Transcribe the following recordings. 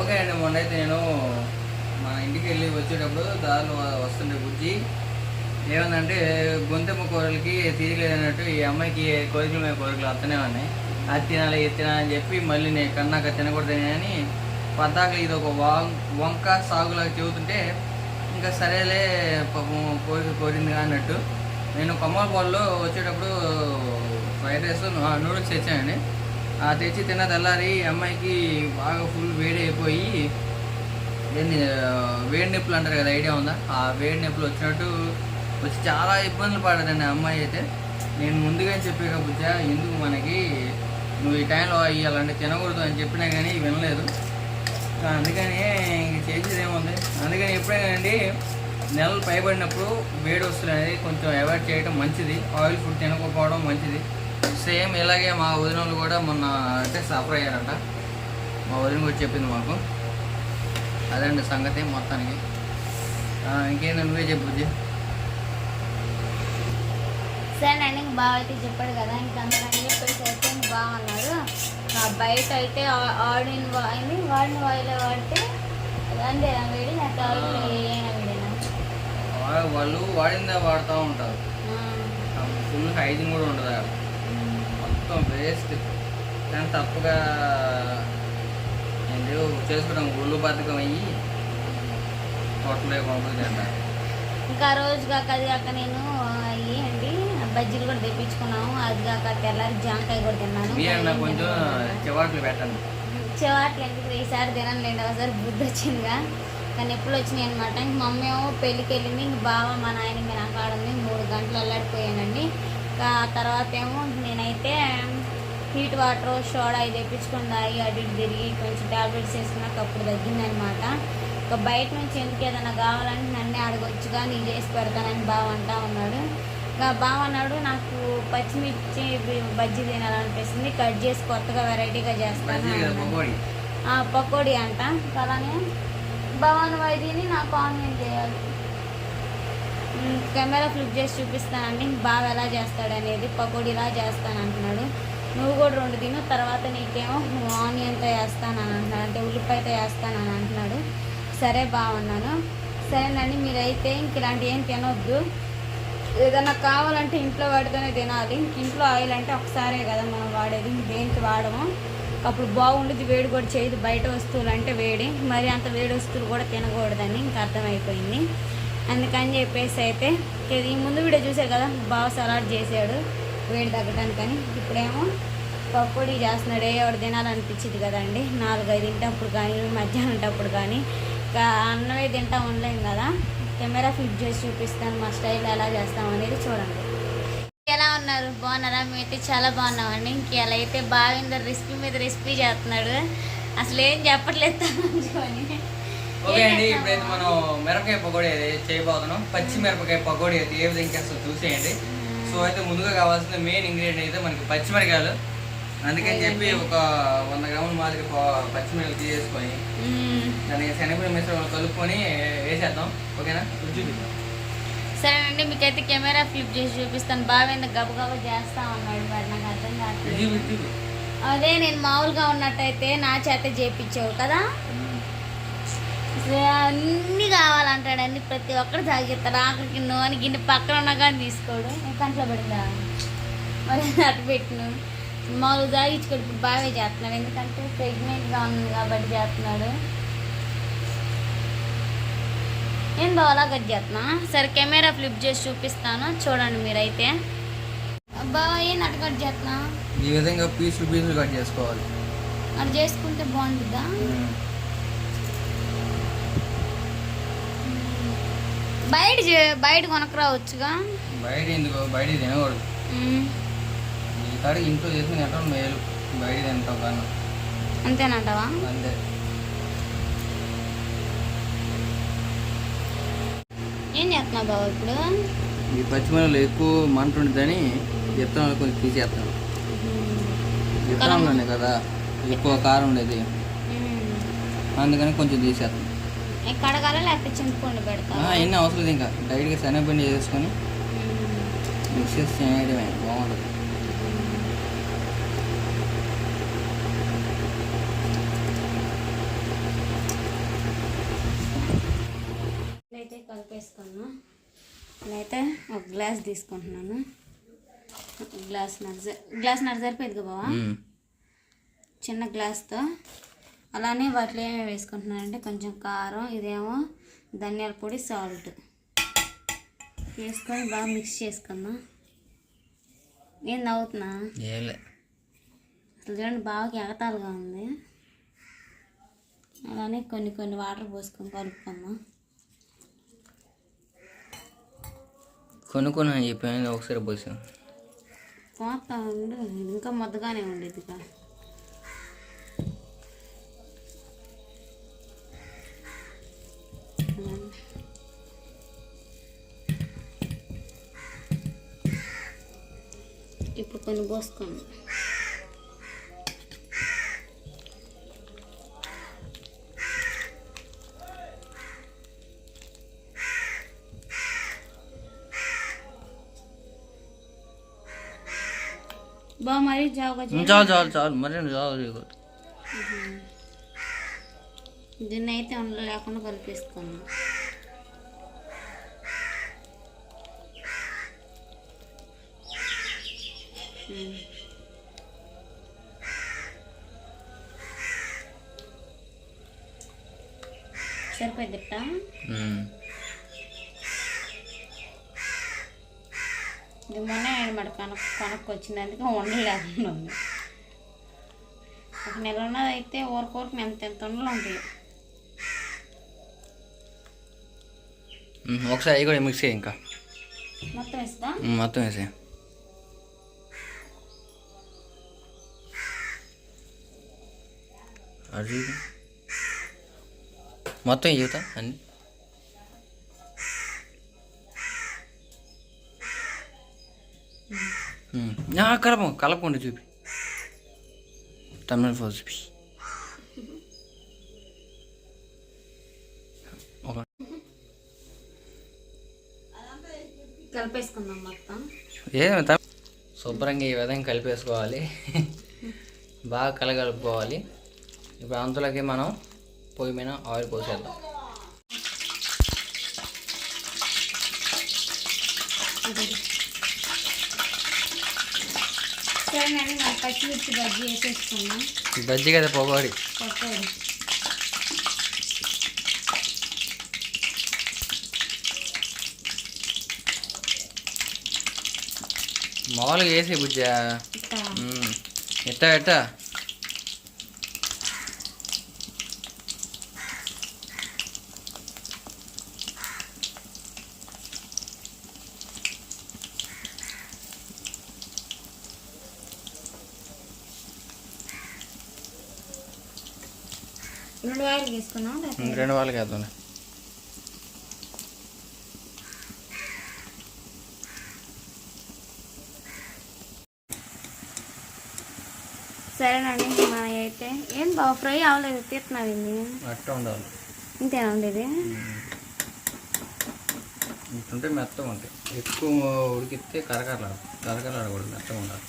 Okay అండి మొన్న అయితే నేను మా ఇంటికి వెళ్ళి వచ్చేటప్పుడు దారిలో వస్తుండే బుజ్జి. ఏమందంటే గొంతెమ్మ కూరలకి తీరలేదన్నట్టు ఈ అమ్మాయికి కోరికలు మీద కోరికలు వస్తూనే ఉన్నాయి. అది తినాలి ఇది తినాలి అని చెప్పి మళ్ళీ నేను కన్నాక తినకూడదని అని పద్దాక ఇది ఒక వంక సాగులాగా చెబుతుంటే ఇంకా సరేలే పాపం కోరిక కోరింది అన్నట్టు. నేను కొమ్మల పాల్లో వచ్చేటప్పుడు ఫ్రైడ్ రైస్ నూడిల్స్ తెచ్చానండి. తెచ్చి తిన్న తెల్లారి అమ్మాయికి బాగా ఫుల్ వేడి అయిపోయి వేడి నొప్పులు అంటారు కదా ఐడియా ఉందా? ఆ వేడి నొప్పులు వచ్చినట్టు వచ్చి చాలా ఇబ్బందులు పడదండి అమ్మాయి అయితే. నేను ముందుగా చెప్పే బుజ్జ ఎందుకు మనకి నువ్వు ఈ టైంలో ఇవ్వాలంటే తినకూడదు అని చెప్పినా కానీ వినలేదు. అందుకని ఇంక చేసేది ఏముంది? అందుకని ఎప్పుడైనా అండి నెలలు పైబడినప్పుడు వేడి వస్తువులు అనేది కొంచెం అవాయిడ్ చేయడం మంచిది. ఆయిల్ ఫుడ్ తినకపోవడం మంచిది. సేమ్ ఇలాగే మా వదిన వాళ్ళు కూడా మొన్న అంటే సఫర్ అయ్యారంట. మా వదిన కూడా చెప్పింది మాకు. అదండి సంగతి మొత్తానికి. ఆ, ఇంకేంటి నువ్వే చెప్పు సరే అండి ఇంక బావ అయితే చెప్పాడు కదా ఇంక అందుకని చెప్పేసి అయితే ఇంక బావ అన్నాడు. ఆ బయట అయితే ఆడిన వాయిని వాడిన వాయిలో వాడితే వేడి నాకు వాళ్ళు వాడిందే వాడుతూ ఉంటారు. ఫుల్ హైజిన్ కూడా ఉంటుంది అక్కడ మొత్తం వేస్ట్. కానీ తప్పుగా ఏంటి చేసుకోవడం ఒళ్ళు బద్ధకం అయ్యి హోటల్లో తింటారు ఇంకా రోజు కాక అది కాక నేను అయ్యి అండి బజ్జీలు కూడా తెప్పించుకున్నాము. అది కాక తెల్లారి జామకాయ కూడా తిన్నాను. కొంచెం చివాట్లు పెట్టండి. చెవాట్లు ఎందుకు? ఈసారి తినలేండి ఒకసారి బుద్ధి వచ్చిందిగా. కానీ ఎప్పుడు వచ్చినాయి అనమాట ఇంక మమ్మీ ఏమో పెళ్ళికి వెళ్ళింది. ఇంక బావ మా నాయన మీ నాకు ఆడింది మూడు గంటలు అల్లాడిపోయానండి ఇంకా ఆ తర్వాత ఏమో నేనైతే హీట్ వాటర్ సోడా ఇది తెప్పించుకొని తాగి అటు తిరిగి కొంచెం టాబ్లెట్స్ వేసుకున్నాక అప్పుడు తగ్గిందనమాట ఇంకా బయట నుంచి ఎందుకు ఏదైనా కావాలంటే నన్నే అడగొచ్చుగా నేను చేసి పెడతానని బావ అంటా ఉన్నాడు. ఇంకా బావ అన్నాడు నాకు పచ్చిమిర్చి బజ్జీ తినాలనిపిస్తుంది కట్ చేసి కొత్తగా వెరైటీగా చేస్తాను. పకోడీ? అంట. అలానే భవన్ వైద్యని నాకు ఆన్లైన్ చేయాలి. కెమెరా ఫ్లిప్ చేసి చూపిస్తానండి. బాగా ఎలా చేస్తాడు అనేది పకోడీలా చేస్తాను అంటున్నాడు నువ్వు కూడా రెండు తిను తర్వాత నీకేమో ఆనియన్తో వేస్తానని అంటున్నాడు. అంటే ఉల్లిపాయతో వేస్తానని అంటున్నాడు. సరే బాగున్నాను. సరేనండి మీరైతే ఇంక ఇలాంటివి ఏం తినొద్దు. ఏదన్నా కావాలంటే ఇంట్లో వాడితోనే తినాలి. ఇంక ఇంట్లో ఆయిల్ అంటే ఒకసారే కదా మనం వాడేది. దేనికి వాడము? అప్పుడు బాగుండేది వేడి కూడా చేయదు. బయట వస్తువులు అంటే వేడి. మరి అంత వేడి వస్తువులు కూడా తినకూడదని ఇంక అర్థమైపోయింది. అందుకని చెప్పేసి అయితే ఇది ఈ ముందు వీడియో చూసారు కదా బాగా సలాడ్ చేసాడు వేడి తగ్గడానికని ఇప్పుడేమో పకోడీ చేస్తున్నాడు ఏ తినాలనిపించింది కదండి. నాలుగైదు తింటప్పుడు కానీ మధ్యాహ్నం అప్పుడు కానీ ఇంకా అన్నమే తింటా ఉండలేం కదా. కెమెరా ఫిట్ చేసి చూపిస్తాను మా స్టైల్ ఎలా చేస్తాం అనేది చూడండి. ఎలా ఉన్నారు? బాగున్నారా? మేమైతే చాలా బాగున్నామండి. ఇంక ఎలా అయితే బాగా రెసిపీ మీద రెసిపీ చేస్తున్నాడు. అసలు ఏం చెప్పట్లేదు అని ఓకే అండి ఇప్పుడైతే? మనం మిరపకాయ పకోడీ చేయబోతున్నాం. పచ్చి మిరపకాయ పకోడీ అయితే ఏ విధంగా చేస్తాం చూసేయండి. సో అయితే ముందుగా కావాల్సిన మెయిన్ ఇంగ్రీడియంట్ అయితే మనకి పచ్చిమిరకాయలు. అందుకని చెప్పి ఒక వంద గ్రాముల మాదిరి పచ్చిమిరపకాయలు తీసేసుకొని. దానికి శనగపిండి మిశ్రమం కలుపుకొని వేసేద్దాం. ఓకేనా? రుచి సరేనండి మీకైతే కెమెరా ఫ్లిప్ చేసి చూపిస్తాను. బాగా గబగబా చేస్తా ఉన్నాడు మరి నాకు అర్థం రుచి అదే నేను మామూలుగా ఉన్నట్టయితే నా చేత చేపించావు కదా? అన్నీ కావాలంటాడండి ప్రతి ఒక్కరు తాగిస్తాడు ఆఖరికి నూనె గిన్నె పక్కన ఉన్నా కానీ తీసుకోడు. నేను కంట్లో పడిందా? మరి అటు పెట్టిను. మామూలు తాగించుకోడు ఇప్పుడు బాగా చేస్తున్నాడు. ఎందుకంటే ప్రెగ్నెంట్గా ఉంది కాబట్టి చేస్తున్నాడు. ఏం బాగా కట్ చేస్తున్నా. సరే కెమెరా ఫ్లిప్ చేసి చూపిస్తాను. చూడండి మీరైతే. బాగా ఏం అటు కట్ చేస్తున్నా? ఈ విధంగా పీసులు పీసులు కట్ చేసుకోవాలి. అది చేసుకుంటే బాగుంటుందా? బయట బయట కొనకరావచ్చుగా. బయట ఎందుకు? బయట తినకూడదు. ఈ కాడికి ఇంట్లో చేసుకుని ఎట్లా మేలు. బయట తింటాం కానీ అంతేనంటావా? అంతే. ఏం చేస్తున్నావు బాబు ఇప్పుడు? ఈ పచ్చిమిరపలు ఎక్కువ మంట ఉంటుందని విత్తనాలు కొంచెం తీసేస్తాను. విత్తనాలు కదా ఎక్కువ కారం ఉండేది. అందుకని కొంచెం తీసేస్తాను. కడగాల లేకపోతే చింతపండు పెడతా ఎన్ని అవసరం ఇంకా. డైరెక్ట్గా శనగపిండి చేసుకొని మిక్స్ చేసి చేయడమే బాగుంటుంది కలిపేసుకున్నా. నేనైతే ఒక గ్లాస్ తీసుకుంటున్నాను. గ్లాస్ నర్జరీ గ్లాస్ నర్జరీ పెద్దగా బావా? చిన్న గ్లాస్తో అలానే వాటిలో ఏమేమి వేసుకుంటున్నానంటే కొంచెం కారం ఇదేమో ధనియాల పొడి సాల్ట్. వేసుకొని బాగా మిక్స్ చేసుకుందాం. ఏం నవ్వుతున్నా? అసలు చూడండి బాగా ఎగతాలుగా ఉంది. అలానే కొన్ని కొన్ని వాటర్ పోసుకొని కలుపుకుందాం. కొనుక్కున్నా అని చెప్పాను ఒకసారి పోసాను పోతా ఉండు. ఇంకా ముద్దగానే ఉండేది ఇక ఇప్పుడు కొన్ని పోసుకోండి బా మరి జావుగా చేయి. చాలు చాలు చాలు మరి చాలు చేయకూడదు. దీన్ని అయితే ఉండలు లేకుండా కలిపేసుకుందాం ఉమ్. సరిపోయిద్దట మ్మ్. ఇది మొన్న అనమాట కనక్ కనక్కు వచ్చింది అందుకే ఉండలు లేకుండా ఉంది ఒక నెల ఉన్నది అయితే ఊరకూరకు ఎంత ఎంత ఉండలు ఉంటాయి మ్మ్. ఒకసారి అవి కూడా మిక్స్ చేయి ఇంకా మొత్తం మ్మ్, మొత్తం వేసే అది మొత్తం చెబుతా అన్ని? కలప కలపకుండా చూపి. తమిళ ఫోన్ చూపి. కలిపేసుకుందాం మొత్తం. శుభ్రంగా ఈ విధంగా కలిపేసుకోవాలి. బాగా కలగలుపుకోవాలి. ఇప్పుడు అంతలోకి మనం పొయ్యి మీద ఆయిల్ పోసేద్దాం. బజ్జీ కదా పొగడి. మామూలుగా వేసి బుజ్జా. ఎట్టా ఎట్టా రెండు వాయిలు తీసుకున్నాం లేకపోతే రెండు వాళ్ళకి వేద్దాం సరేనండి మన అయితే ఏం బాగా ఫ్రై అవ్వలేదు ఇది అట్ట ఉండాలి. ఇంతేనా ఉండేది? ఇటుంటే మెత్తగా ఉంటాయి ఎక్కువ ఉడికిస్తే కరకరలాడు కరకరలాడకూడదు మెత్తగా ఉండాలి.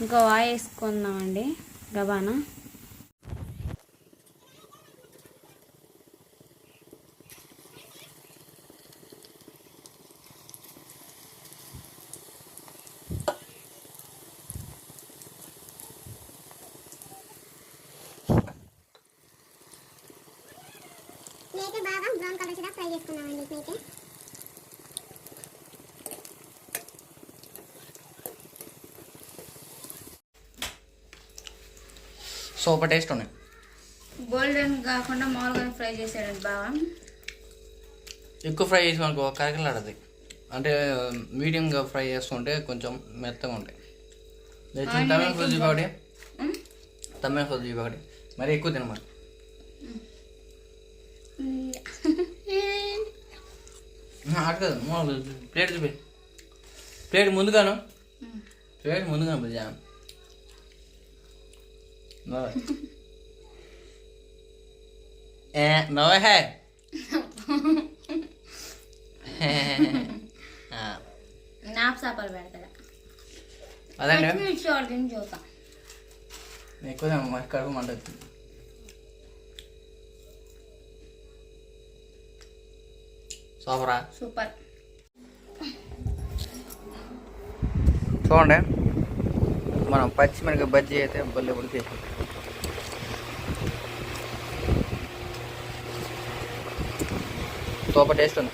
ఇంకా వాయి వేసుకుందామండి గబానా? నేనైతే బాగా బ్రౌన్ కలర్ ఫ్రై చేసుకున్నామండి వీటినైతే సూపర్ టేస్ట్ ఉన్నాయి. గోల్డెన్ కాకుండా మామూలుగా ఫ్రై చేసాడండి బాగా ఎక్కువ ఫ్రై చేసి మనకు కరకలాడది అంటే మీడియంగా ఫ్రై చేసుకుంటే కొంచెం మెత్తగా ఉంటాయి. తమిళ ఫుడ్ ఒకటి. తమిళ ఫుడ్ ఒకటి మరి ఎక్కువ తినమాట అడగదు ప్లేట్ చూపి. ప్లేట్ ముందుగాను. ప్లేట్ ముందుగాను పూజ ఏ నవ్వే హే ఆ, నాపు చేపలు పెడతాడు అదండి పచ్చిమిర్చి వాడికి చూద్దాం ఎక్కువ మరి కడుపు మంట వచ్చింది సూపరా సూపర్ చూడండి మనం పచ్చిమిరపకాయ బజ్జీ అయితే బల్లె ఉడికి సూపర్ టేస్ట్ ఉంది